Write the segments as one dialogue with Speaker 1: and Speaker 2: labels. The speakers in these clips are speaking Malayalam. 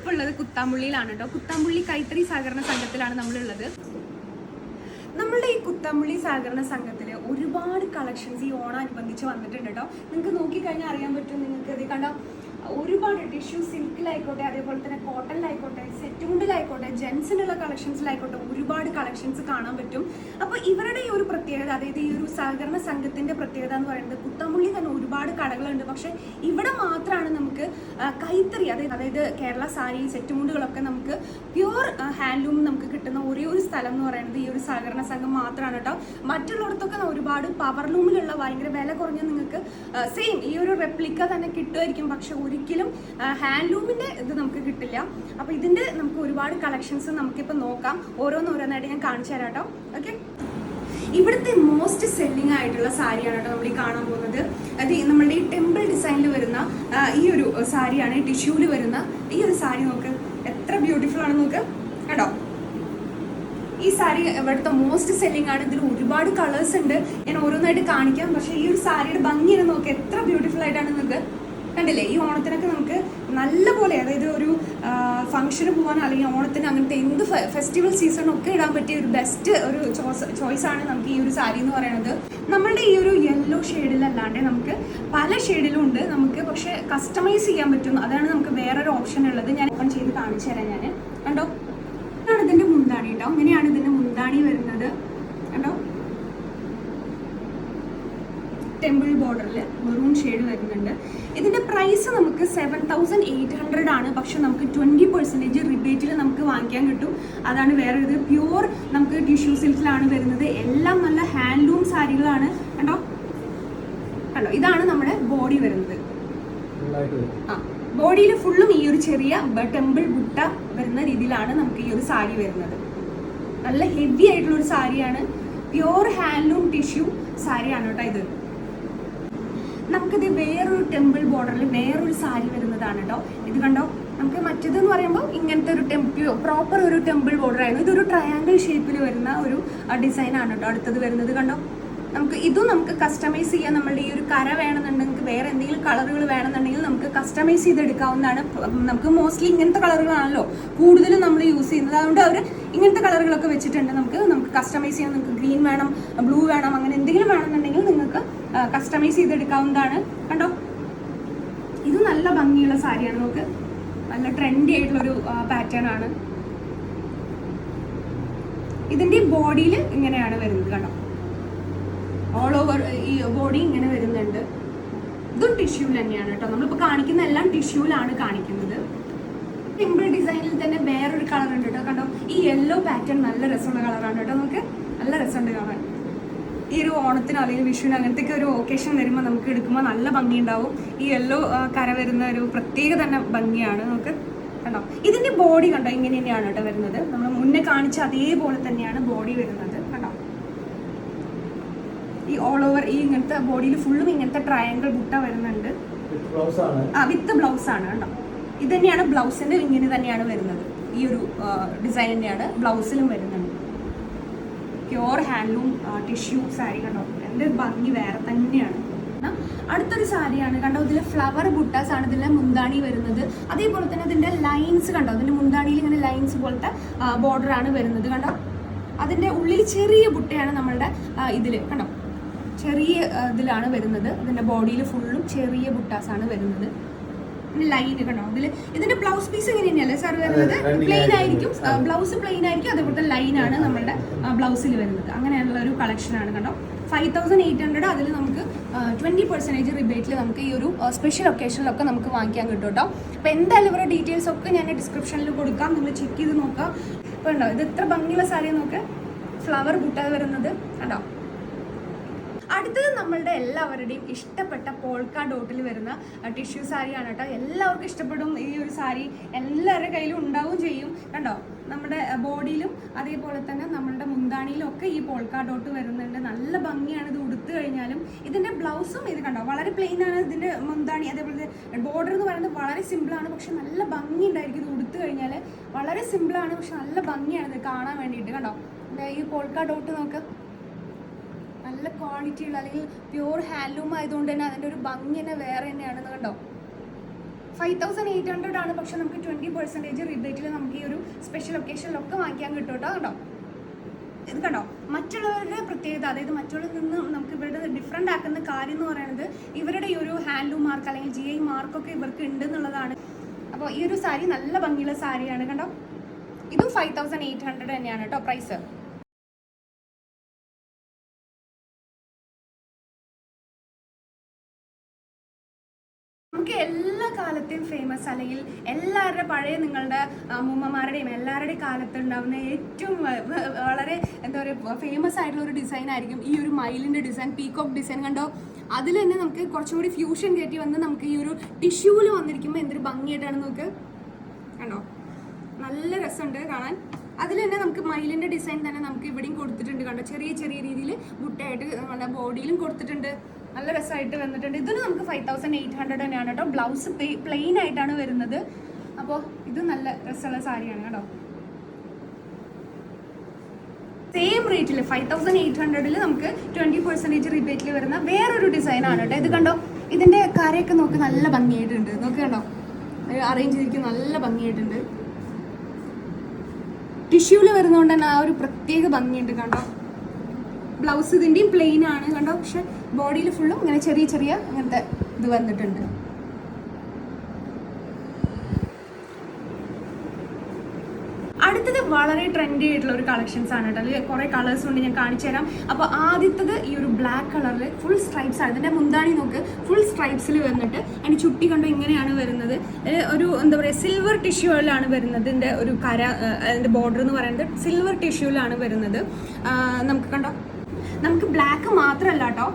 Speaker 1: നമ്മളിപ്പോൾ ഉള്ളത് കുത്താമ്പുള്ളിയിലാണ് കേട്ടോ കുത്താമ്പുള്ളി കൈത്തറി സഹകരണ സംഘത്തിലാണ് നമ്മളുള്ളത്. നമ്മളുടെ ഈ കുത്തമ്പുള്ളി സഹകരണ സംഘത്തിൽ ഒരുപാട് കളക്ഷൻസ് ഈ ഓണം അനുബന്ധിച്ച് വന്നിട്ടുണ്ട് കേട്ടോ നിങ്ങൾക്ക് നോക്കിക്കഴിഞ്ഞാൽ അറിയാൻ പറ്റും നിങ്ങൾക്ക് ഇത് കണ്ട? ഒരുപാട് ടിഷ്യൂ സിൽക്കിലായിക്കോട്ടെ അതേപോലെ തന്നെ കോട്ടണിലായിക്കോട്ടെ സെറ്റുമുണ്ടിലായിക്കോട്ടെ ജെൻസിനുള്ള കളക്ഷൻസിലായിക്കോട്ടെ ഒരുപാട് കളക്ഷൻസ് കാണാൻ പറ്റും. അപ്പോൾ ഇവരുടെ ഈ ഒരു പ്രത്യേകത അതായത് ഈ ഒരു സഹകരണ സംഘത്തിന്റെ പ്രത്യേകത എന്ന് പറയുന്നത് കുത്തമ്പുള്ളി തന്നെ ഒരുപാട് കടകളുണ്ട്. പക്ഷെ ഇവിടെ മാത്രമാണ് നമുക്ക് കൈത്തറി അതായത് അതായത് കേരള സാരി സെറ്റുമുണ്ടുകളൊക്കെ നമുക്ക് പ്യുവർ ഹാൻഡ്ലൂം നമുക്ക് കിട്ടുന്ന ഒരേ ഒരു സ്ഥലം എന്ന് പറയുന്നത് ഈ ഒരു സഹകരണ സംഘം മാത്രമാണ് കേട്ടോ. മറ്റുള്ളിടത്തൊക്കെ ഒരുപാട് പവർ ലൂമിലുള്ള ഭയങ്കര വില കുറഞ്ഞ നിങ്ങൾക്ക് സെയിം ഈ ഒരു റെപ്ലിക്ക തന്നെ കിട്ടുമായിരിക്കും. പക്ഷെ ഒരിക്കലും ഹാൻഡ്ലൂമിന്റെ ഇത് നമുക്ക് കിട്ടില്ല. അപ്പോൾ ഇതിന്റെ നമുക്ക് ഒരുപാട് കളക്ഷൻസ് നമുക്കിപ്പോൾ നോക്കാം. ഓരോന്നോരോന്നായിട്ട് ഞാൻ കാണിച്ചു തരാം കേട്ടോ. ഓക്കെ ഇവിടുത്തെ മോസ്റ്റ് സെല്ലിംഗ് ആയിട്ടുള്ള സാരിയാണ് കേട്ടോ നമ്മൾ ഈ കാണാൻ പോകുന്നത്. അത് നമ്മളുടെ ഈ ടെമ്പിൾ ഡിസൈനിൽ വരുന്ന ഈ ഒരു സാരിയാണ് ടിഷ്യൂൽ വരുന്ന ഈ ഒരു സാരി നോക്ക്. എത്ര ബ്യൂട്ടിഫുൾ ആണ് നോക്ക്. കേട്ടോ ഈ സാരി ഇവിടുത്തെ മോസ്റ്റ് സെല്ലിംഗ് ആണ്. ഇതിൽ ഒരുപാട് കളേഴ്സ് ഉണ്ട്. ഞാൻ ഓരോന്നായിട്ട് കാണിക്കാം. പക്ഷേ ഈ ഒരു സാരിയുടെ ഭംഗി നോക്ക്. എത്ര ബ്യൂട്ടിഫുൾ ആയിട്ടാണ് നിങ്ങൾക്ക് കണ്ടില്ലേ? ഈ ഓണത്തിനൊക്കെ നമുക്ക് നല്ല പോലെ അതായത് ഒരു ഫംഗ്ഷന് പോകാനോ അല്ലെങ്കിൽ ഓണത്തിന് അങ്ങനത്തെ എന്ത് ഫെസ്റ്റിവൽ സീസണും ഒക്കെ ഇടാൻ പറ്റിയ ഒരു ബെസ്റ്റ് ഒരു ചോയ്സ് ആണ് നമുക്ക് ഈ ഒരു സാരി എന്ന് പറയുന്നത് നമ്മളുടെ ഈ ഒരു യെല്ലോ ഷെയ്ഡിലല്ലാണ്ട് നമുക്ക് പല ഷെയ്ഡിലും ഉണ്ട്. നമുക്ക് പക്ഷേ കസ്റ്റമൈസ് ചെയ്യാൻ പറ്റും. അതാണ് നമുക്ക് വേറൊരു ഓപ്ഷൻ ഉള്ളത്. ഞാൻ ഓപ്പൺ ചെയ്ത് കാണിച്ചു തരാം ഞാൻ കണ്ടോ? ഇതാണ് ഇതിന്റെ മുന്താണി കേട്ടോ ഇങ്ങനെയാണ് ഇതിന്റെ മുന്താണി വരുന്നത് കണ്ടോ ടെമ്പിൾ ബോർഡറിൽ മെറൂൺ ഷെയ്ഡ് വരുന്നുണ്ട്. ഇതിന്റെ പ്രൈസ് നമുക്ക് സെവൻ തൗസൻഡ് എയ്റ്റ് ഹൺഡ്രഡ് ആണ്. പക്ഷെ നമുക്ക് ട്വന്റി പെർസെന്റേജ് റിബേറ്റിൽ നമുക്ക് വാങ്ങിക്കാൻ കിട്ടും. അതാണ് വേറെ ഇത് പ്യുവർ നമുക്ക് ടിഷ്യൂ സിൽക്കിലാണ് വരുന്നത്. എല്ലാം നല്ല ഹാൻഡ്ലൂം സാരികളാണ്. കണ്ടോ? കണ്ടോ? ഇതാണ് നമ്മുടെ ബോഡി വരുന്നത്. ആ ബോഡിയിൽ ഫുള്ളും ഈ ഒരു ചെറിയ ടെമ്പിൾ ബുട്ട വരുന്ന രീതിയിലാണ് നമുക്ക് ഈ ഒരു സാരി വരുന്നത്. നല്ല ഹെവി ആയിട്ടുള്ള ഒരു സാരിയാണ്. പ്യുവർ ഹാൻഡ്ലൂം ടിഷ്യൂ സാരിയാണ് കേട്ടോ ഇത്. നമുക്കിത് വേറൊരു ടെമ്പിൾ ബോർഡറിൽ വേറൊരു സാരി വരുന്നതാണ് കേട്ടോ ഇത് കണ്ടോ? നമുക്ക് മറ്റേത് എന്ന് പറയുമ്പോൾ ഇങ്ങനത്തെ ഒരു ടെമ്പിൾ പ്രോപ്പർ ഒരു ടെമ്പിൾ ബോർഡർ ആയിരുന്നു. ഇതൊരു ട്രയാങ്കിൾ ഷേപ്പിൽ വരുന്ന ഒരു ഡിസൈൻ ആണ് കേട്ടോ അടുത്തത് വരുന്നത്. കണ്ടോ? നമുക്ക് ഇതും നമുക്ക് കസ്റ്റമൈസ് ചെയ്യാൻ നമ്മളുടെ ഈ ഒരു കര വേണമെന്നുണ്ടെങ്കിൽ വേറെ എന്തെങ്കിലും കളറുകൾ വേണമെന്നുണ്ടെങ്കിൽ നമുക്ക് കസ്റ്റമൈസ് ചെയ്തെടുക്കാവുന്നതാണ്. നമുക്ക് മോസ്റ്റ്ലി ഇങ്ങനത്തെ കളറുകളാണല്ലോ കൂടുതലും നമ്മൾ യൂസ് ചെയ്യുന്നത്. അതുകൊണ്ട് അവർ ഇങ്ങനത്തെ കളറുകളൊക്കെ വെച്ചിട്ടുണ്ട്. നമുക്ക് നമുക്ക് കസ്റ്റമൈസ് ചെയ്യാൻ നമുക്ക് ഗ്രീൻ വേണം ബ്ലൂ വേണം അങ്ങനെ എന്തെങ്കിലും വേണമെന്നുണ്ടെങ്കിൽ നിങ്ങൾക്ക് കസ്റ്റമൈസ് ചെയ്തെടുക്കാവുന്നതാണ്. കണ്ടോ? ഇത് നല്ല ഭംഗിയുള്ള സാരിയാണ്. നമുക്ക് നല്ല ട്രെൻഡി ആയിട്ടുള്ളൊരു പാറ്റേൺ ആണ്. ഇതിന്റെ ബോഡിയിൽ ഇങ്ങനെയാണ് വരുന്നത്. കണ്ടോ? ഓൾ ഓവർ ഈ ബോഡി ഇങ്ങനെ വരുന്നുണ്ട്. ഇതും ടിഷ്യൂൽ തന്നെയാണ് കേട്ടോ. നമ്മളിപ്പോൾ കാണിക്കുന്ന എല്ലാം ടിഷ്യൂലാണ് കാണിക്കുന്നത്. സിമ്പിൾ ഡിസൈനിൽ തന്നെ വേറൊരു കളർ ഉണ്ട് കേട്ടോ. കണ്ടോ? ഈ യെല്ലോ പാറ്റേൺ നല്ല രസമുള്ള കളറാണ് കേട്ടോ നമുക്ക്. നല്ല രസമുണ്ട് കാണാൻ. ഈ ഒരു ഓണത്തിനോ അല്ലെങ്കിൽ വിഷുവിനോ അങ്ങനത്തെ ഒരു ഒക്കേഷൻ വരുമ്പോൾ നമുക്ക് എടുക്കുമ്പോൾ നല്ല ഭംഗിയുണ്ടാവും. ഈ യെല്ലോ കര വരുന്ന ഒരു പ്രത്യേക തന്നെ ഭംഗിയാണ് നമുക്ക്. കണ്ടോ? ഇതിന്റെ ബോഡി കണ്ടോ? ഇങ്ങനെ തന്നെയാണ് കേട്ടോ വരുന്നത്. നമ്മൾ മുന്നേ കാണിച്ച അതേപോലെ തന്നെയാണ് ബോഡി വരുന്നത്. ഈ ഓൾ ഓവർ ഈ ഇങ്ങനത്തെ ബോഡിയിൽ ഫുള്ളും ഇങ്ങനത്തെ ട്രയാങ്കിൾ ബുട്ട വരുന്നുണ്ട്. ആ വിത്ത് ബ്ലൗസ് ആണ് കേട്ടോ. ഇത് തന്നെയാണ് ബ്ലൗസിന്റെ ഇങ്ങനെ തന്നെയാണ് വരുന്നത്. ഈ ഒരു ഡിസൈൻ തന്നെയാണ് ബ്ലൗസിലും വരുന്നുണ്ട് പ്യുവർ ഹാൻഡ്ലൂം ടിഷ്യൂ സാരി കണ്ടോ? എന്റെ ഭംഗി വേറെ തന്നെയാണ്. അടുത്തൊരു സാരിയാണ് കണ്ടോ? ഇതിലെ ഫ്ലവർ ബുട്ടാസ് ആണ്. ഇതിലെ മുന്താണി വരുന്നത്. അതേപോലെ തന്നെ ഇതിന്റെ ലൈൻസ് കണ്ടോ? അതിന്റെ മുന്താണിയിൽ ഇങ്ങനെ ലൈൻസ് പോലത്തെ ബോർഡർ ആണ് വരുന്നത് കണ്ടോ? അതിന്റെ ഉള്ളിൽ ചെറിയ ബുട്ടയാണ് നമ്മളുടെ ഇതിൽ കണ്ടോ? ചെറിയ ഇതിലാണ് വരുന്നത്. ഇതിന്റെ ബോഡിയിൽ ഫുള്ളും ചെറിയ ബുട്ടാസ് ആണ് വരുന്നത് ലൈൻ കണ്ടോ ഇതിൽ ഇതിന്റെ ബ്ലൗസ് പീസ് എങ്ങനെയല്ലേ സാർ വരുന്നത്? പ്ലെയിൻ
Speaker 2: ആയിരിക്കും.
Speaker 1: ആയിരിക്കും. ബ്ലൗസ് പ്ലെയിൻ ആയിരിക്കും. അതേപോലത്തെ ലൈൻ ആണ് നമ്മുടെ ബ്ലൗസിൽ വരുന്നത്. അങ്ങനെയുള്ള ഒരു കളക്ഷൻ ആണ് കണ്ടോ. ഫൈവ് തൗസൻഡ് എയ്റ്റ് ഹൺഡ്രഡ് അതിൽ നമുക്ക് ട്വന്റി പെർസെന്റേജ് റിബേറ്റിൽ നമുക്ക് ഈ ഒരു സ്പെഷ്യൽ ഒക്കേഷനിലൊക്കെ നമുക്ക് വാങ്ങിക്കാൻ കിട്ടും കേട്ടോ. അപ്പോൾ എന്തായാലും ഇവരുടെ ഡീറ്റെയിൽസ് ഒക്കെ ഞാൻ ഡിസ്ക്രിപ്ഷനിൽ കൊടുക്കാം. നിങ്ങൾ ചെക്ക് ചെയ്ത് നോക്കാം. ഇപ്പോൾ ഉണ്ടോ ഇത് എത്ര ഭംഗിയുള്ള സാരി നോക്കുക ഫ്ലവർ കൂട്ടാതെ വരുന്നത്. കണ്ടോ? അടുത്തത് നമ്മളുടെ എല്ലാവരുടെയും ഇഷ്ടപ്പെട്ട പോൾക്ക ഡോട്ടിൽ വരുന്ന ടിഷ്യൂ സാരിയാണ് കേട്ടോ. എല്ലാവർക്കും ഇഷ്ടപ്പെടും ഈ ഒരു സാരി എല്ലാവരുടെ കയ്യിലും ഉണ്ടാവും ചെയ്യും. കണ്ടോ? നമ്മുടെ ബോഡിയിലും അതേപോലെ തന്നെ നമ്മളുടെ മുന്താണിയിലും ഒക്കെ ഈ പോൾക്ക ഡോട്ട് വരുന്നുണ്ട്. നല്ല ഭംഗിയാണ് ഇത് ഉടുത്തു കഴിഞ്ഞാലും. ഇതിന്റെ ബ്ലൗസും ഇത് കണ്ടോ? വളരെ പ്ലെയിൻ ആണ് ഇതിന്റെ മുന്താണി. അതേപോലെ ബോർഡർ എന്ന് പറയുന്നത് വളരെ സിമ്പിളാണ് പക്ഷെ നല്ല ഭംഗി ഉണ്ടായിരിക്കും ഇത് ഉടുത്തു കഴിഞ്ഞാൽ വളരെ സിമ്പിളാണ് പക്ഷെ നല്ല ഭംഗിയാണ് ഇത് കാണാൻ വേണ്ടിയിട്ട്. കണ്ടോ? ഈ പോൾക്ക ഡോട്ട് നോക്ക്. നല്ല ക്വാളിറ്റി ഉള്ള അല്ലെങ്കിൽ പ്യൂർ ഹാൻഡ്ലൂം ആയതുകൊണ്ട് തന്നെ അതിന്റെ ഒരു ഭംഗി തന്നെ വേറെ തന്നെയാണെന്ന് കണ്ടോ? ഫൈവ് തൗസൻഡ് എയ്റ്റ് ഹൺഡ്രഡ് ആണ് പക്ഷെ നമുക്ക് ട്വന്റി പെർസെന്റേജ് റിബേറ്റിൽ നമുക്ക് ഈ ഒരു സ്പെഷ്യൽ ഒക്കേഷനിലൊക്കെ വാങ്ങിക്കാൻ കിട്ടും കേട്ടോ കണ്ടോ? ഇത് കണ്ടോ? മറ്റുള്ളവരുടെ പ്രത്യേകത അതായത് മറ്റുള്ളവരിൽ നിന്ന് നമുക്ക് ഇവരുടെ ഡിഫറെന്റ് ആക്കുന്ന കാര്യം എന്ന് പറയുന്നത് ഇവരുടെ ഈ ഒരു ഹാൻഡ്ലൂം മാർക്ക് അല്ലെങ്കിൽ ജി ഐ മാർക്കൊക്കെ ഇവർക്ക് ഉണ്ട് എന്നുള്ളതാണ്. അപ്പോൾ ഈ ഒരു സാരി നല്ല ഭംഗിയുള്ള സാരിയാണ് കണ്ടോ? ഇതും ഫൈവ് തൗസൻഡ് എയ്റ്റ് ഹൺഡ്രഡ് തന്നെയാണ് കേട്ടോ പ്രൈസ് കാലത്തെയും ഫേമസ് അല്ലെങ്കിൽ എല്ലാവരുടെ പഴയ നിങ്ങളുടെ അമ്മൂമ്മമാരുടെയും എല്ലാവരുടെയും കാലത്ത് ഉണ്ടാവുന്ന ഏറ്റവും വളരെ എന്താ പറയുക ഫേമസ് ആയിട്ടുള്ള ഒരു ഡിസൈൻ ആയിരിക്കും ഈ ഒരു മയിലിന്റെ ഡിസൈൻ പീകോക്ക് ഡിസൈൻ കണ്ടോ? അതിൽ തന്നെ നമുക്ക് കുറച്ചും കൂടി ഫ്യൂഷൻ കയറ്റി വന്ന് നമുക്ക് ഈ ഒരു ടിഷ്യൂവിൽ വന്നിരിക്കുമ്പോൾ എന്തൊരു ഭംഗിയായിട്ടാണ് നമുക്ക് കണ്ടോ? നല്ല രസമുണ്ട് കാണാൻ. അതിൽ തന്നെ നമുക്ക് മയിലിന്റെ ഡിസൈൻ തന്നെ നമുക്ക് ഇവിടെയും കൊടുത്തിട്ടുണ്ട് കണ്ടോ? ചെറിയ ചെറിയ രീതിയിൽ മുട്ടയായിട്ട് നമ്മുടെ ബോഡിയിലും കൊടുത്തിട്ടുണ്ട്. നല്ല രസമായിട്ട് വന്നിട്ടുണ്ട്. ഇതിന് നമുക്ക് ഫൈവ് തൗസൻഡ് എയ്റ്റ് ഹൺഡ്രഡ് തന്നെയാണ് കേട്ടോ. ബ്ലൗസ് പ്ലെയിൻ ആയിട്ടാണ് വരുന്നത്. അപ്പോൾ ഇത് നല്ല രസമുള്ള സാരിയാണ് കേട്ടോ. സെയിം റേറ്റിൽ ഫൈവ് തൗസൻഡ് എയ്റ്റ് ഹൺഡ്രഡിൽ നമുക്ക് ട്വന്റി പെർസെന്റേജ് റിബേറ്റിൽ വരുന്ന വേറൊരു ഡിസൈൻ ആണ് കേട്ടോ. ഇത് കണ്ടോ? ഇതിന്റെ കരയൊക്കെ നോക്ക് നല്ല ഭംഗിയായിട്ടുണ്ട്. നോക്ക് കണ്ടോ? അറേഞ്ച് ചെയ്തിരിക്കും നല്ല ഭംഗിയായിട്ടുണ്ട്. ടിഷ്യൂൽ വരുന്നതുകൊണ്ട് തന്നെ ആ ഒരു പ്രത്യേക ഭംഗിയുണ്ട് കണ്ടോ? ബ്ലൗസ് ഇതിന്റെയും പ്ലെയിൻ ആണ് കണ്ടോ? പക്ഷെ ബോഡിയിൽ ഫുള്ളും ഇങ്ങനെ ചെറിയ ചെറിയ ഇങ്ങനത്തെ ഇത് വന്നിട്ടുണ്ട്. അടുത്തത് വളരെ ട്രെൻഡി ആയിട്ടുള്ള ഒരു കളക്ഷൻസ് ആണ് കേട്ടോ. അതിൽ കുറേ കളേഴ്സ് ഉണ്ട് ഞാൻ കാണിച്ചു തരാം. അപ്പോൾ ആദ്യത്തത് ഈ ഒരു ബ്ലാക്ക് കളറിൽ ഫുൾ സ്ട്രൈപ്സ് ആണ്. ഇതിന്റെ മുന്താണി നോക്ക്. ഫുൾ സ്ട്രൈപ്സിൽ വന്നിട്ട് അതിന് ചുട്ടി കണ്ടോ ഇങ്ങനെയാണ് വരുന്നത്. ഒരു എന്താ പറയുക സിൽവർ ടിഷ്യൂവിലാണ് വരുന്നത് ഇതിന്റെ ഒരു കര അതിന്റെ ബോർഡർ എന്ന് പറയുന്നത്. സിൽവർ ടിഷ്യൂവിലാണ് വരുന്നത്. നമുക്ക് കണ്ടോ? നമുക്ക് ബ്ലാക്ക് മാത്രമല്ല കേട്ടോ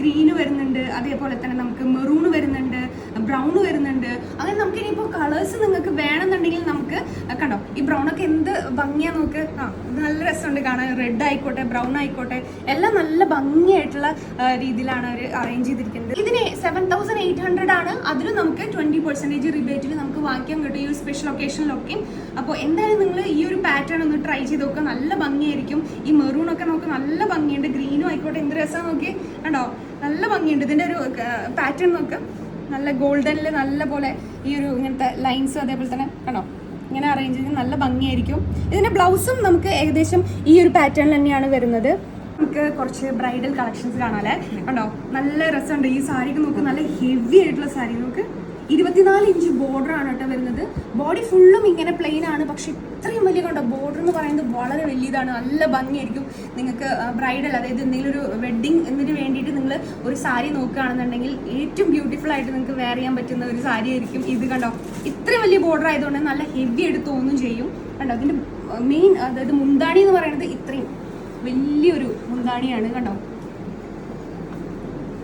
Speaker 1: ഗ്രീന് വരുന്നുണ്ട് അതേപോലെ തന്നെ നമുക്ക് മെറൂൺ വരുന്നുണ്ട്. ബ്രൗൺ വരുന്നുണ്ട്. അങ്ങനെ നമുക്ക് ഇനിയിപ്പോൾ കളേഴ്സ് നിങ്ങൾക്ക് വേണമെന്നുണ്ടെങ്കിൽ നമുക്ക് കണ്ടോ? ഈ ബ്രൗൺ ഒക്കെ എന്ത് ഭംഗിയാ നമുക്ക് നല്ല രസമുണ്ട് കാണാൻ. റെഡ് ആയിക്കോട്ടെ ബ്രൗൺ ആയിക്കോട്ടെ. എല്ലാം നല്ല ഭംഗിയായിട്ടുള്ള രീതിയിലാണ് അവർ അറേഞ്ച് ചെയ്തിരിക്കുന്നത്. ഇതിന് സെവൻ തൗസൻഡ് എയ്റ്റ് ഹൺഡ്രഡ് ആണ്. അതിലും നമുക്ക് ട്വന്റി പെർസെന്റേജ് റിബേറ്റിൽ നമുക്ക് വാങ്ങിക്കാൻ കിട്ടും. ഈ ഒരു സ്പെഷ്യൽ ഒക്കേഷനിലൊക്കെ അപ്പോൾ എന്തായാലും നിങ്ങൾ ഈ ഒരു പാറ്റേൺ ഒന്ന് ട്രൈ ചെയ്ത് നോക്കുക നല്ല ഭംഗിയായിരിക്കും. ഈ മെറൂൺ ഒക്കെ നമുക്ക് നല്ല ഭംഗിയുണ്ട്. ഗ്രീനും ആയിക്കോട്ടെ. എന്ത് രസം നോക്കി. കണ്ടോ? നല്ല ഭംഗിയുണ്ട്. ഇതിന്റെ ഒരു പാറ്റേൺ നോക്ക്. നല്ല ഗോൾഡനിൽ നല്ല പോലെ ഈ ഒരു ഇങ്ങനത്തെ ലൈൻസ് അതേപോലെ തന്നെ കണ്ടോ? ഇങ്ങനെ അറേഞ്ച് ചെയ്ത് നല്ല ഭംഗിയായിരിക്കും. ഇതിന്റെ ബ്ലൗസും നമുക്ക് ഏകദേശം ഈ ഒരു പാറ്റേണിൽ തന്നെയാണ് വരുന്നത്. നമുക്ക് കുറച്ച് ബ്രൈഡൽ കളക്ഷൻസ് കാണാല്ലേ കണ്ടോ? നല്ല രസമുണ്ട്. ഈ സാരിക്ക് നോക്ക് നല്ല ഹെവി ആയിട്ടുള്ള സാരി നോക്ക് ഇരുപത്തിനാല് ഇഞ്ച് ബോർഡർ ആണ് കേട്ടോ വരുന്നത്. ബോഡി ഫുള്ളും ഇങ്ങനെ പ്ലെയിൻ ആണ്. പക്ഷെ ഇത്രയും വലിയ കണ്ടോ? ബോർഡർ എന്ന് പറയുന്നത് വളരെ വലിയതാണ്. നല്ല ഭംഗിയായിരിക്കും. നിങ്ങൾക്ക് ബ്രൈഡൽ അതായത് എന്തെങ്കിലും ഒരു വെഡ്ഡിങ് എന്നതിന് വേണ്ടിയിട്ട് നിങ്ങൾ ഒരു സാരി നോക്കുകയാണെന്നുണ്ടെങ്കിൽ ഏറ്റവും ബ്യൂട്ടിഫുൾ ആയിട്ട് നിങ്ങൾക്ക് വെയർ ചെയ്യാൻ പറ്റുന്ന ഒരു സാരി ആയിരിക്കും ഇത് കണ്ടോ? ഇത്രയും വലിയ ബോർഡർ ആയതുകൊണ്ട് നല്ല ഹെവി ആയിട്ട് തോന്നും ചെയ്യും. കണ്ടോ? അതിന്റെ മെയിൻ അതായത് മുന്താണി എന്ന് പറയുന്നത് ഇത്രയും വലിയൊരു മുന്താണിയാണ് കണ്ടോ?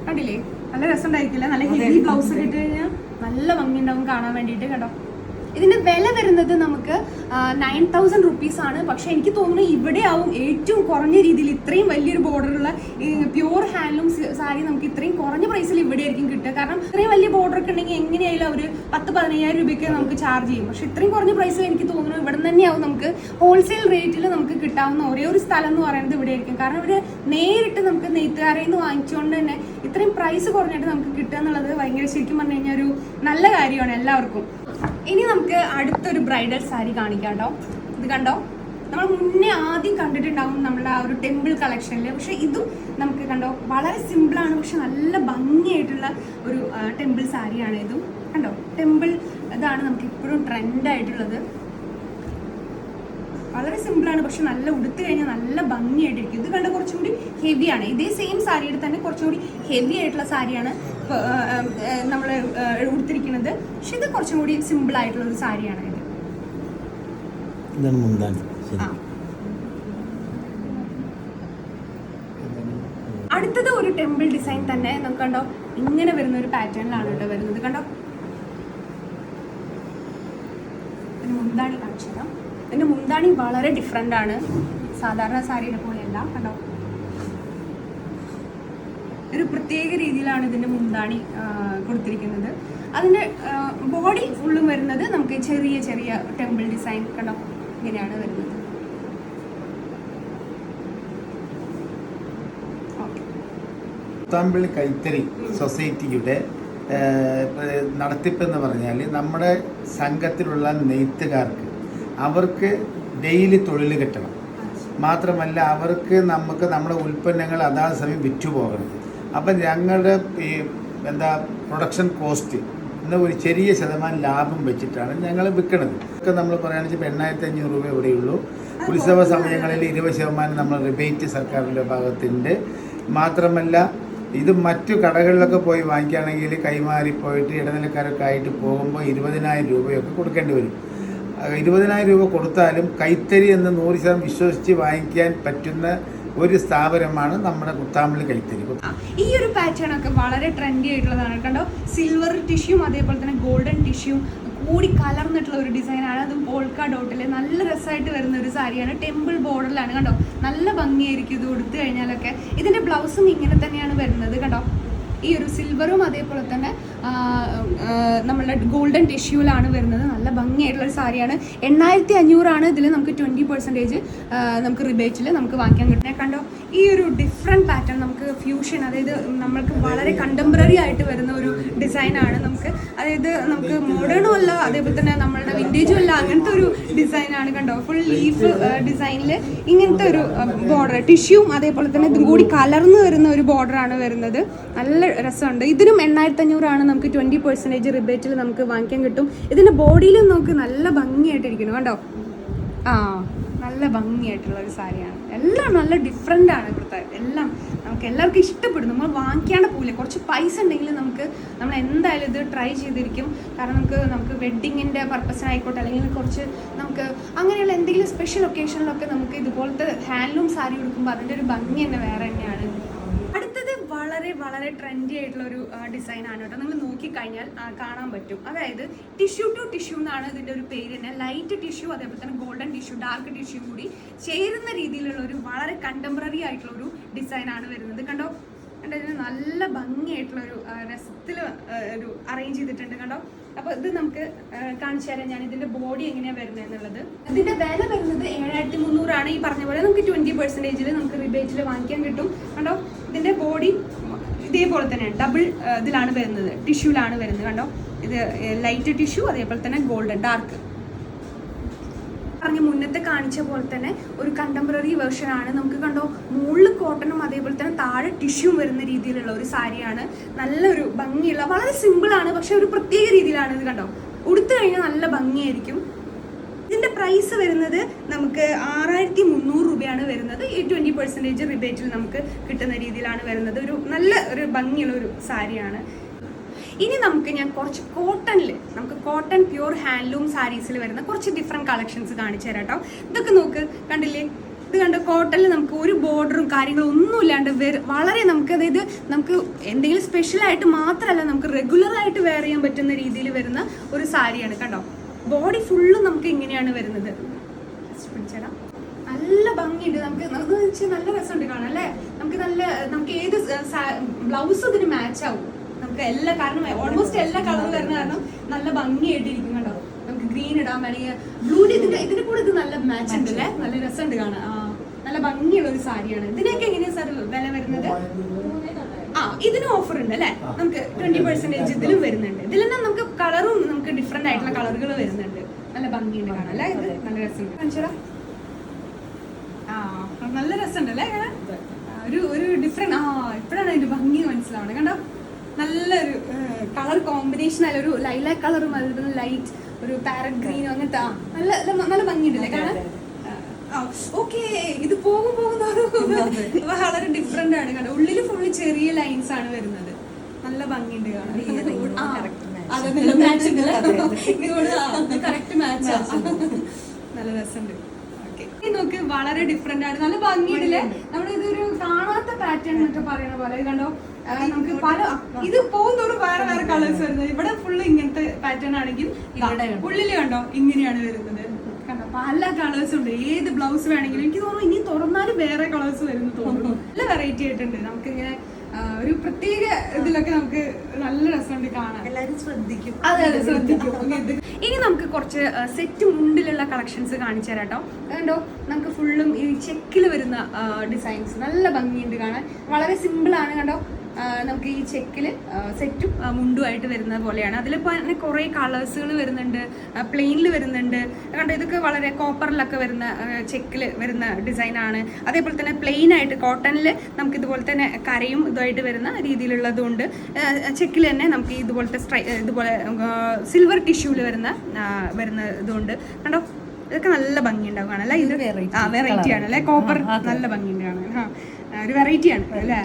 Speaker 1: കണ്ടില്ലേ? നല്ല രസം ഉണ്ടായിരിക്കില്ല നല്ല ഹെവി ബ്ലൗസ് ഒക്കെ ഇട്ട് കഴിഞ്ഞാൽ നല്ല ഭംഗി ഉണ്ടാവും കാണാൻ വേണ്ടിയിട്ട് കേട്ടോ. ഇതിന്റെ വില വരുന്നത് നമുക്ക് നയൻ തൗസൻഡ് റുപ്പീസ് ആണ്. പക്ഷെ എനിക്ക് തോന്നുന്നു ഇവിടെ ആവും ഏറ്റവും കുറഞ്ഞ രീതിയിൽ ഇത്രയും വലിയൊരു ബോർഡറുള്ള പ്യൂർ ഹാൻഡ്ലൂം സാരി നമുക്ക് ഇത്രയും കുറഞ്ഞ പ്രൈസിൽ ഇവിടെ ആയിരിക്കും കിട്ടുക. കാരണം ഇത്രയും വലിയ ബോർഡർ ഒക്കെ ഉണ്ടെങ്കിൽ എങ്ങനെയായാലും അവർ പത്ത് പതിനയ്യായിരം രൂപയ്ക്ക് നമുക്ക് ചാർജ് ചെയ്യും. പക്ഷെ ഇത്രയും കുറഞ്ഞ പ്രൈസിൽ എനിക്ക് തോന്നുന്നു ഇവിടെ തന്നെയാവും നമുക്ക് ഹോൾസെയിൽ റേറ്റിൽ നമുക്ക് കിട്ടാവുന്ന ഒരേ ഒരു സ്ഥലം എന്ന് പറയുന്നത് ഇവിടെ ആയിരിക്കും. കാരണം അവർ നേരിട്ട് നമുക്ക് നെയ്ത്തുകാരയിൽ നിന്ന് വാങ്ങിച്ചുകൊണ്ട് തന്നെ ഇത്രയും പ്രൈസ് കുറഞ്ഞിട്ട് നമുക്ക് കിട്ടുക എന്നുള്ളത് ഭയങ്കര ശരിക്കും പറഞ്ഞു കഴിഞ്ഞാൽ ഒരു നല്ല കാര്യമാണ് എല്ലാവർക്കും. ഇനി നമുക്ക് അടുത്തൊരു ബ്രൈഡൽ സാരി കാണിക്കാം കേട്ടോ ഇത് കണ്ടോ? നമ്മൾ മുന്നേ ആദ്യം കണ്ടിട്ടുണ്ടാവും നമ്മുടെ ആ ഒരു ടെമ്പിൾ കളക്ഷനിൽ പക്ഷെ ഇതും നമുക്ക് കണ്ടോ? വളരെ സിമ്പിളാണ് പക്ഷെ നല്ല ഭംഗിയായിട്ടുള്ള ഒരു ടെമ്പിൾ സാരിയാണ് ഇതും. കണ്ടോ? ടെമ്പിൾ ഇതാണ് നമുക്ക് ഇപ്പോഴും ട്രെൻഡായിട്ടുള്ളത് വളരെ സിമ്പിളാണ് പക്ഷെ നല്ല ഉടുത്തു കഴിഞ്ഞാൽ നല്ല ഭംഗിയായിട്ടിരിക്കും. ഇത് കണ്ട? കുറച്ചും കൂടി ഹെവിയാണ് ഇതേ സെയിം സാരിയുടെ തന്നെ കുറച്ചും കൂടി ഹെവി ആയിട്ടുള്ള സാരിയാണ് നമ്മൾ ഉടുത്തിരിക്കുന്നത്. പക്ഷെ ഇത് കുറച്ചും കൂടി സിമ്പിൾ ആയിട്ടുള്ള ഒരു സാരിയാണ് ഇത്. അടുത്തത് ഒരു ടെമ്പിൾ ഡിസൈൻ തന്നെ. നമുക്ക് കണ്ടോ ഇങ്ങനെ വരുന്ന ഒരു പാറ്റേണിലാണ് കേട്ടോ വരുന്നത്. കണ്ടോ? മുന്താണി കാണിച്ചു തരാം മുന്താണി വളരെ ഡിഫറെന്റ് ആണ്. സാധാരണ സാരിയുടെ പോലെയല്ല. കണ്ടോ? ഒരു പ്രത്യേക രീതിയിലാണ് ഇതിന്റെ മുന്താണി കൊടുത്തിരിക്കുന്നത്. അതിന്റെ ബോഡി ഫുള്ളും വരുന്നത് നമുക്ക് ചെറിയ ചെറിയ ടെമ്പിൾ ഡിസൈൻ കണ്ടോ ഇങ്ങനെയാണ് വരുന്നത് ി.
Speaker 3: കൈത്തറി സൊസൈറ്റിയുടെ
Speaker 4: നടത്തിപ്പെന്ന് പറഞ്ഞാൽ നമ്മുടെ സംഘത്തിലുള്ള നെയ്ത്തുകാർക്ക് അവർക്ക് ഡെയിലി തൊഴിൽ കിട്ടണം. മാത്രമല്ല അവർക്ക് നമുക്ക് നമ്മുടെ ഉൽപ്പന്നങ്ങൾ അതാത് സമയം വിറ്റുപോകണം. അപ്പം ഞങ്ങളുടെ ഈ എന്താ പ്രൊഡക്ഷൻ കോസ്റ്റ് എന്ന ഒരു ചെറിയ ശതമാനം ലാഭം വെച്ചിട്ടാണ് ഞങ്ങൾ വിൽക്കുന്നത് ഒക്കെ നമ്മൾ പറയുകയാണെന്ന് വെച്ചാൽ എണ്ണായിരത്തി അഞ്ഞൂറ് രൂപ ഇവിടെയുള്ളൂ ഉത്സവ സമയങ്ങളിൽ ഇരുപത് ശതമാനം നമ്മൾ റിബേറ്റ് സർക്കാരിന്റെ ഭാഗത്തുണ്ട്. മാത്രമല്ല ഇത് മറ്റു കടകളിലൊക്കെ പോയി വാങ്ങിക്കുകയാണെങ്കിൽ കൈമാറി പോയിട്ട് ഇടനിലക്കാരൊക്കെ ആയിട്ട് പോകുമ്പോൾ ഇരുപതിനായിരം രൂപയൊക്കെ കൊടുക്കേണ്ടി വരും. ഇരുപതിനായിരം രൂപ കൊടുത്താലും കൈത്തറി എന്ന് നൂറ് ശതമാനം വിശ്വസിച്ച് വാങ്ങിക്കാൻ പറ്റുന്ന ഒരു സ്ഥാപനമാണ് നമ്മുടെ കുത്താമ്പള്ളി
Speaker 1: കൈത്തരി ഈ ഒരു പാറ്റേൺ ഒക്കെ വളരെ ട്രെൻഡി ആയിട്ടുള്ളതാണ്. കണ്ടോ? സിൽവർ ടിഷ്യൂം അതേപോലെ തന്നെ ഗോൾഡൻ ടിഷ്യൂം കൂടി കലർന്നിട്ടുള്ള ഒരു ഡിസൈനാണ് അതും പോൾക്ക ഡോട്ടിൽ നല്ല രസമായിട്ട് വരുന്ന ഒരു സാരിയാണ്. ടെമ്പിൾ ബോർഡറിലാണ് കണ്ടോ? നല്ല ഭംഗിയായിരിക്കും ഇത് കൊടുത്തു കഴിഞ്ഞാലൊക്കെ. ഇതിന്റെ ബ്ലൗസും ഇങ്ങനെ തന്നെയാണ് വരുന്നത് കണ്ടോ? ഈ ഒരു സിൽവറും അതേപോലെ തന്നെ നമ്മളുടെ ഗോൾഡൻ ടിഷ്യൂലാണ് വരുന്നത്. നല്ല ഭംഗിയായിട്ടുള്ള ഒരു സാരിയാണ്. എണ്ണായിരത്തി അഞ്ഞൂറാണ് ഇതിൽ നമുക്ക് ട്വന്റി പെർസെന്റേജ് നമുക്ക് റിബേറ്റിൽ നമുക്ക് വാങ്ങിക്കാൻ കിട്ടുന്നത്. കണ്ടോ ഈ ഒരു ഡിഫറെന്റ് പാറ്റേൺ നമുക്ക് ഫ്യൂഷൻ അതായത് നമ്മൾക്ക് വളരെ കണ്ടംപററി ആയിട്ട് വരുന്ന ഒരു ഡിസൈനാണ് നമുക്ക്. അതായത് നമുക്ക് മോഡേണും അല്ല അതേപോലെ തന്നെ നമ്മളുടെ വിന്റേജും അല്ല അങ്ങനത്തെ ഒരു ഡിസൈനാണ് കണ്ടോ. ഫുൾ ലീഫ് ഡിസൈനിൽ ഇങ്ങനത്തെ ഒരു ബോർഡർ ടിഷ്യൂം അതേപോലെ തന്നെ ഇതും കൂടി കലർന്ന് വരുന്ന ഒരു ബോർഡറാണ് വരുന്നത്. നല്ല രസമുണ്ട്. ഇതിനും എണ്ണായിരത്തി അഞ്ഞൂറാണ് നമുക്ക് ട്വന്റി പെർസെന്റേജ് റിബേറ്റിൽ നമുക്ക് വാങ്ങിക്കാൻ കിട്ടും. ഇതിന്റെ ബോഡിയിലും നമുക്ക് നല്ല ഭംഗിയായിട്ടിരിക്കുന്നു കണ്ടോ? ആ നല്ല ഭംഗിയായിട്ടുള്ള ഒരു സാരിയാണ്. എല്ലാം നല്ല ഡിഫറെന്റ് ആണ് ഇവിടുത്തെ. എല്ലാം നമുക്ക് എല്ലാവർക്കും ഇഷ്ടപ്പെടും. നമ്മൾ വാങ്ങിക്കാണ്ട് പോകില്ല കുറച്ച് പൈസ ഉണ്ടെങ്കിൽ നമുക്ക് നമ്മൾ എന്തായാലും ഇത് ട്രൈ ചെയ്തിരിക്കും. കാരണം നമുക്ക് നമുക്ക് വെഡ്ഡിങ്ങിന്റെ പർപ്പസിനായിക്കോട്ടെ അല്ലെങ്കിൽ കുറച്ച് നമുക്ക് അങ്ങനെയുള്ള എന്തെങ്കിലും സ്പെഷ്യൽ ഒക്കേഷനിലൊക്കെ നമുക്ക് ഇതുപോലത്തെ ഹാൻഡ്ലൂം സാരി കൊടുക്കുമ്പോൾ അതിന്റെ ഒരു ഭംഗി തന്നെ വേറെ തന്നെയാണ്. വളരെ ട്രെൻഡി ആയിട്ടുള്ള ഒരു ഡിസൈൻ ആണ് കേട്ടോ. നിങ്ങൾ നോക്കിക്കഴിഞ്ഞാൽ കാണാൻ പറ്റും. അതായത് ടിഷ്യൂ ടു ടിഷ്യൂ എന്നാണ് ഇതിന്റെ ഒരു പേര് തന്നെ. ലൈറ്റ് ടിഷ്യൂ അതേപോലെ തന്നെ ഗോൾഡൻ ടിഷ്യൂ ഡാർക്ക് ടിഷ്യൂ കൂടി ചേരുന്ന രീതിയിലുള്ള ഒരു വളരെ കണ്ടംപററി ആയിട്ടുള്ള ഒരു ഡിസൈൻ ആണ് വരുന്നത്. കണ്ടോ? കണ്ടോ? ഇതിന് നല്ല ഭംഗിയായിട്ടുള്ള ഒരു രസത്തിൽ ഒരു അറേഞ്ച് ചെയ്തിട്ടുണ്ട് കണ്ടോ? അപ്പൊ ഇത് നമുക്ക് കാണിച്ചു തരാം ഞാൻ ഇതിന്റെ ബോഡി എങ്ങനെയാണ് വരുന്നത് എന്നുള്ളത്. ഇതിന്റെ വില വരുന്നത് ഏഴായിരത്തി മുന്നൂറാണ് ഈ പറഞ്ഞ പോലെ നമുക്ക് ട്വന്റി പെർസെന്റേജിൽ നമുക്ക് റിബേറ്റിൽ വാങ്ങിക്കാൻ കിട്ടും. കണ്ടോ? ഇതിന്റെ ബോഡി ഇതേപോലെ തന്നെ ഡബിൾ ഇതിലാണ് വരുന്നത്. ടിഷ്യൂലാണ് വരുന്നത്. കണ്ടോ? ഇത് ലൈറ്റ് ടിഷ്യൂ അതേപോലെ തന്നെ ഗോൾഡൻ ഡാർക്ക് പറഞ്ഞ മുന്നത്തെ കാണിച്ച പോലെ തന്നെ ഒരു കണ്ടംപററി വേർഷൻ ആണ്. നമുക്ക് കണ്ടോ മുകളിൽ കോട്ടണും അതേപോലെ തന്നെ താഴെ ടിഷ്യൂം വരുന്ന രീതിയിലുള്ള ഒരു സാരിയാണ്. നല്ലൊരു ഭംഗിയുള്ള വളരെ സിമ്പിളാണ് പക്ഷെ ഒരു പ്രത്യേക രീതിയിലാണ് ഇത് കണ്ടോ. ഉടുത്തു കഴിഞ്ഞാൽ നല്ല ഭംഗിയായിരിക്കും. പ്രൈസ് വരുന്നത് നമുക്ക് ആറായിരത്തി മുന്നൂറ് രൂപയാണ് വരുന്നത്. ഈ ട്വന്റി പെർസെന്റേജ് റിബേറ്റിൽ നമുക്ക് കിട്ടുന്ന രീതിയിലാണ് വരുന്നത്. ഒരു നല്ല ഒരു ഭംഗിയുള്ള ഒരു സാരിയാണ്. ഇനി നമുക്ക് ഞാൻ കുറച്ച് കോട്ടണിൽ നമുക്ക് കോട്ടൺ പ്യൂർ ഹാൻഡ്ലൂം സാരീസിൽ വരുന്ന കുറച്ച് ഡിഫറെന്റ് കളക്ഷൻസ് കാണിച്ചു തരാം കേട്ടോ ഇതൊക്കെ നോക്ക് കണ്ടില്ലേ? ഇത് കണ്ട്? കോട്ടണിൽ നമുക്ക് ഒരു ബോർഡറും കാര്യങ്ങളും ഒന്നും ഇല്ലാണ്ട് വളരെ നമുക്ക് അതായത് നമുക്ക് എന്തെങ്കിലും സ്പെഷ്യലായിട്ട് മാത്രമല്ല നമുക്ക് റെഗുലറായിട്ട് വെയർ ചെയ്യാൻ പറ്റുന്ന രീതിയിൽ വരുന്ന ഒരു സാരിയാണ് കണ്ടോ? ബോഡി ഫുള്ളും നമുക്ക് ഇങ്ങനെയാണ് വരുന്നത്. പിടിച്ചേടാ. നല്ല ഭംഗിയുണ്ട്. നമുക്ക് നമുക്ക് വെച്ചാൽ നല്ല രസമുണ്ട് കാണാൻ അല്ലേ? നമുക്ക് നല്ല നമുക്ക് ഏത് ബ്ലൗസ് ഇതിന് മാച്ച് ആവും. നമുക്ക് എല്ലാ കാരണം ഓൾമോസ്റ്റ് എല്ലാ കളറും വരുന്ന കാരണം നല്ല ഭംഗിയായിട്ടിരിക്കും കണ്ടോ? നമുക്ക് ഗ്രീൻ ഇടാൻ വേണമെങ്കിൽ ബ്ലൂ ഇതിന്റെ ഇതിന്റെ കൂടെ ഇത് നല്ല മാച്ച് ഉണ്ട് അല്ലേ? നല്ല രസമുണ്ട് കാണാൻ. ആ. നല്ല ഭംഗിയുള്ള ഒരു സാരിയാണ്. ഇതിനൊക്കെ എങ്ങനെയാണ് സാർ വില വരുന്നത്? ആ ഇതിന് ഓഫർ ഉണ്ട് അല്ലേ? നമുക്ക് ട്വന്റി പെർസെന്റേജ് ഇതിലും വരുന്നുണ്ട്. ഇതിലെല്ലാം നമുക്ക് കളറും നമുക്ക് ഡിഫറെന്റ് ആയിട്ടുള്ള കളറുകൾ വരുന്നുണ്ട്. നല്ല ഭംഗിയുണ്ട് കാണാൻ അല്ലേ ഇത്? നല്ല രസമുണ്ട്. കാണിച്ചോടാ ആ നല്ല രസമുണ്ട് അല്ലേ? ഒരു ഒരു ഡിഫറെന്റ് ആ ഇപ്പോഴാണ് അതിന്റെ ഭംഗി മനസ്സിലാവണം കണ്ടോ? നല്ലൊരു കളർ കോമ്പിനേഷൻ ആയാലും ഒരു ലൈലാക് കളറും അതുപോലെ ലൈറ്റ് ഒരു പാരറ്റ് ഗ്രീനും അങ്ങനത്തെ നല്ല- നല്ല ഭംഗിയുണ്ടല്ലേ? കാണാൻ? ഓക്കെ ഇത് പോകും പോകുന്ന വളരെ ഡിഫറെന്റ് ആണ് കണ്ടോ? ഉള്ളിൽ ഫുള്ള് ചെറിയ ലൈൻസ് ആണ് വരുന്നത്. നല്ല ഭംഗിയുണ്ട്? കറക്റ്റ് മാച്ച് നല്ല രസമുണ്ട്. നോക്ക് വളരെ ഡിഫറെന്റ് ആണ്. നല്ല ഭംഗിയുണ്ടല്ലേ? നമ്മുടെ ഇതൊരു കാണാത്ത പാറ്റേൺ എന്നൊക്കെ പറയുന്ന പോലെ. ഇത് കണ്ടോ? നമുക്ക് പല ഇത് പോകുന്നതോറും വേറെ വേറെ കളേഴ്സ് വരുന്നത്. ഇവിടെ ഫുള്ള് ഇങ്ങനത്തെ പാറ്റേൺ ആണെങ്കിൽ ഉള്ളിൽ കണ്ടോ? ഇങ്ങനെയാണ് വരുന്നത്. പല കളേഴ്സ് ഉണ്ട്. ഏത് ബ്ലൗസ് വേണമെങ്കിലും എനിക്ക് തോന്നുന്നു ഇനി തുറന്നാലും വേറെ കളേഴ്സ് വരുന്നു തോന്നുന്നു. നല്ല വെറൈറ്റി ആയിട്ടുണ്ട്. നമുക്ക് ഇങ്ങനെ ഒരു പ്രത്യേക ഇതിലൊക്കെ നമുക്ക് നല്ല രസമുണ്ട് കാണാൻ.
Speaker 5: എല്ലാവരും ശ്രദ്ധിക്കും.
Speaker 1: അതെ അതെ ശ്രദ്ധിക്കും. ഇനി നമുക്ക് കുറച്ച് സെറ്റ് മുണ്ടിലുള്ള കളക്ഷൻസ് കാണിച്ചു തരാം കേട്ടോ. കണ്ടോ? നമുക്ക് ഫുള്ളും ഈ ചെക്കിൽ വരുന്ന ഡിസൈൻസ് നല്ല ഭംഗിയുണ്ട് കാണാൻ. വളരെ സിമ്പിൾ ആണ് കണ്ടോ? നമുക്ക് ഈ ചെക്കിൽ സെറ്റും മുണ്ടുമായിട്ട് വരുന്ന പോലെയാണ്. അതിലിപ്പോൾ തന്നെ കുറേ കളേഴ്സുകൾ വരുന്നുണ്ട് പ്ലെയിനിൽ വരുന്നുണ്ട്. കണ്ടോ ഇതൊക്കെ വളരെ കോപ്പറിലൊക്കെ വരുന്ന ചെക്കിൽ വരുന്ന ഡിസൈനാണ്. അതേപോലെ തന്നെ പ്ലെയിൻ ആയിട്ട് കോട്ടണിൽ നമുക്ക് ഇതുപോലെ തന്നെ കരയും ഇതുമായിട്ട് വരുന്ന രീതിയിലുള്ളതുകൊണ്ട് ചെക്കിൽ തന്നെ നമുക്ക് ഇതുപോലത്തെ സ്ട്രൈ ഇതുപോലെ സിൽവർ ടിഷ്യൂവിൽ വരുന്ന വരുന്ന ഇതുകൊണ്ട് കണ്ടോ ഇതൊക്കെ നല്ല ഭംഗിയുണ്ടാവും കാണാൻ ഇത് ആ വെറൈറ്റി ആണ് അല്ലേ? കോപ്പർ നല്ല ഭംഗി കാണാൻ ആ ആ, ഒരു വെറൈറ്റിയാണ് അല്ലേ?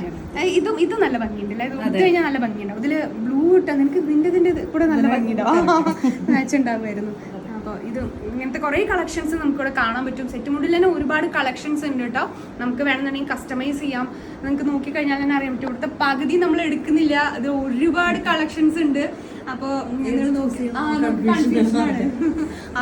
Speaker 1: ഇതും ഇത് നല്ല ഭംഗിയുണ്ടല്ലേ ഇത് ഇട്ട് കഴിഞ്ഞാൽ നല്ല ഭംഗിയുണ്ടാവും ഇതിൽ ബ്ലൂ ഇട്ടാ നിനക്ക് നിന്റെ ഇതിന്റെ കൂടെ നല്ല ഭംഗിയുണ്ടാവും മാച്ച് ഉണ്ടാവുമായിരുന്നു. അപ്പോൾ ഇത് ഇങ്ങനത്തെ കുറേ കളക്ഷൻസ് നമുക്കിവിടെ കാണാൻ പറ്റും. സെറ്റ് മുണ്ടിൽ തന്നെ ഒരുപാട് കളക്ഷൻസ് ഉണ്ട് കേട്ടോ. നമുക്ക് വേണമെന്നുണ്ടെങ്കിൽ കസ്റ്റമൈസ് ചെയ്യാം. നിങ്ങൾക്ക് നോക്കിക്കഴിഞ്ഞാൽ തന്നെ അറിയാൻ പറ്റും. ഇവിടുത്തെ പകുതി നമ്മൾ എടുക്കുന്നില്ല. അത് ഒരുപാട് കളക്ഷൻസ് ഉണ്ട്. അപ്പോൾ.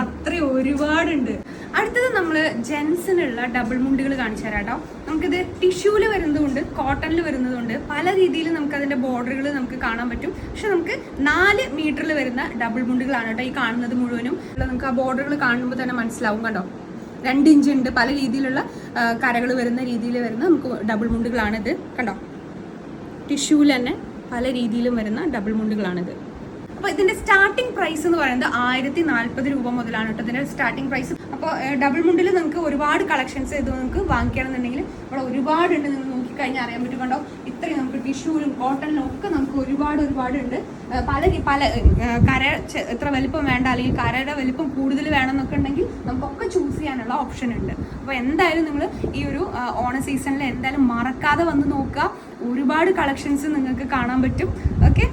Speaker 1: അത്രയും ഒരുപാടുണ്ട്. അടുത്തത് നമ്മൾ ജെൻസിനുള്ള ഡബിൾ മുണ്ടുകൾ കാണിച്ചു തരാം കേട്ടോ നമുക്കിത് ടിഷ്യൂവിൽ വരുന്നതുകൊണ്ട് കോട്ടണിൽ വരുന്നതുകൊണ്ട് പല രീതിയിൽ അതിന്റെ ബോർഡറുകൾ നമുക്ക് കാണാൻ പറ്റും. പക്ഷെ നമുക്ക് നാല് മീറ്ററിൽ വരുന്ന ഡബിൾ മുണ്ടുകളാണ് കേട്ടോ ഈ കാണുന്നത് മുഴുവനും. നമുക്ക് ആ ബോർഡറുകൾ കാണുമ്പോൾ തന്നെ മനസ്സിലാവും കേട്ടോ രണ്ട് ഇഞ്ച് ഉണ്ട്. പല രീതിയിലുള്ള കരകൾ വരുന്ന രീതിയിൽ വരുന്ന നമുക്ക് ഡബിൾ മുണ്ടുകളാണിത്. കണ്ടോ? ടിഷ്യൂവിൽ തന്നെ പല രീതിയിലും വരുന്ന ഡബിൾ മുണ്ടുകളാണിത്. അപ്പോൾ ഇതിന്റെ സ്റ്റാർട്ടിംഗ് പ്രൈസ് എന്ന് പറയുന്നത് ആയിരത്തി നാൽപ്പത് രൂപ മുതലാണ് കേട്ടോ. ഇതിന്റെ സ്റ്റാർട്ടിംഗ് പ്രൈസ് അപ്പോൾ ഡബിൾ മുണ്ടിൽ നിങ്ങൾക്ക് ഒരുപാട് കളക്ഷൻസ് ഇത് നിങ്ങൾക്ക് വാങ്ങിക്കണമെന്നുണ്ടെങ്കിൽ ഇവിടെ ഒരുപാടുണ്ട് നിങ്ങൾ നോക്കിക്കഴിഞ്ഞാൽ അറിയാൻ പറ്റും കണ്ടോ ഇത്രയും നമുക്ക് ടിഷ്യൂലും കോട്ടണിലും ഒക്കെ നമുക്ക് ഒരുപാട് ഒരുപാട് ഉണ്ട് പല പല കര എത്ര വലിപ്പം വേണ്ട അല്ലെങ്കിൽ കരയുടെ വലിപ്പം കൂടുതൽ വേണമെന്നൊക്കെ ഉണ്ടെങ്കിൽ നമുക്കൊക്കെ ചൂസ് ചെയ്യാനുള്ള ഓപ്ഷൻ ഉണ്ട്. അപ്പോൾ എന്തായാലും നിങ്ങൾ ഈ ഒരു ഓണ സീസണിൽ എന്തായാലും മറക്കാതെ വന്ന് നോക്കുക. ഒരുപാട് കളക്ഷൻസ് നിങ്ങൾക്ക് കാണാൻ പറ്റും. ഓക്കെ